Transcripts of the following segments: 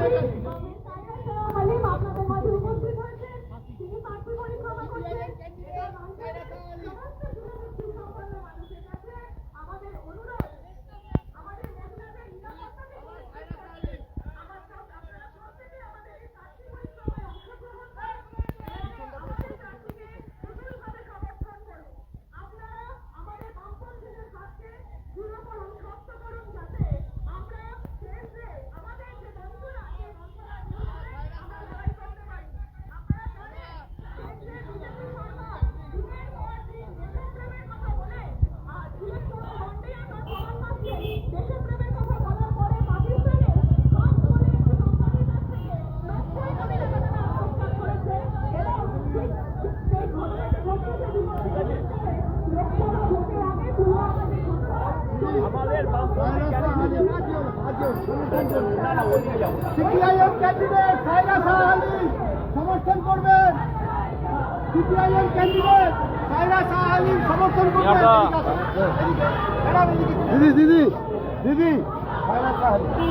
Come on. CPIM candidate সাইরা সাহালি সমর্থন করবেন CPIM candidate সাইরা সাহালি সমর্থন করবেন দিদি দিদি দিদি। সাইরা সাহালি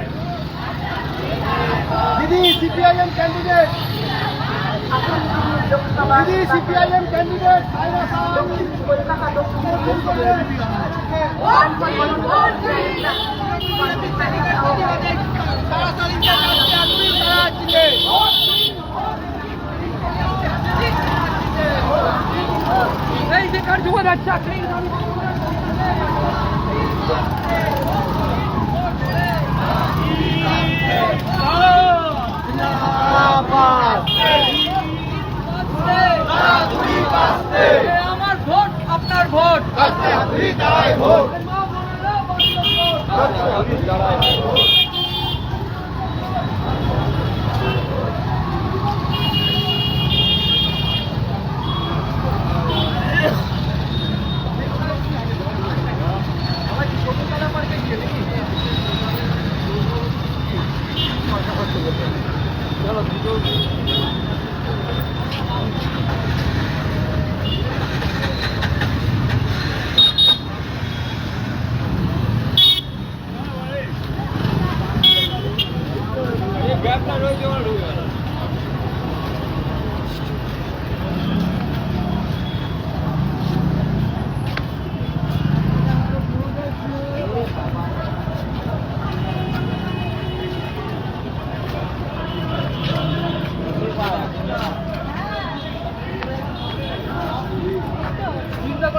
দিদি সিপিআইএম ক্যান্ডিডেট দিদি সিপিআইএম ক্যান্ডিডেট এই যে কার্য করাচ্ছে হোক।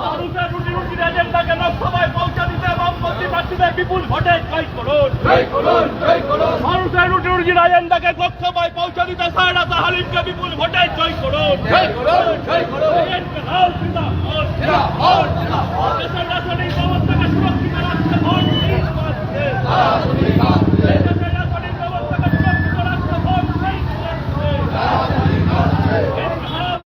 মানুষের রুটি রুটি এজেন্ডা কেন সবাই পৌঁছে দিতে বামপন্থী প্রার্থীদের বিপুল ভোটে জয় করুন। মানুষের রুটি রুটির এজেন্ডাকে লোকসভায় পৌঁছে দিতে সায়রা সাহালিমকে বিপুল ভোটে জয় করুন। দেশের রাজনৈতিক ব্যবস্থাকে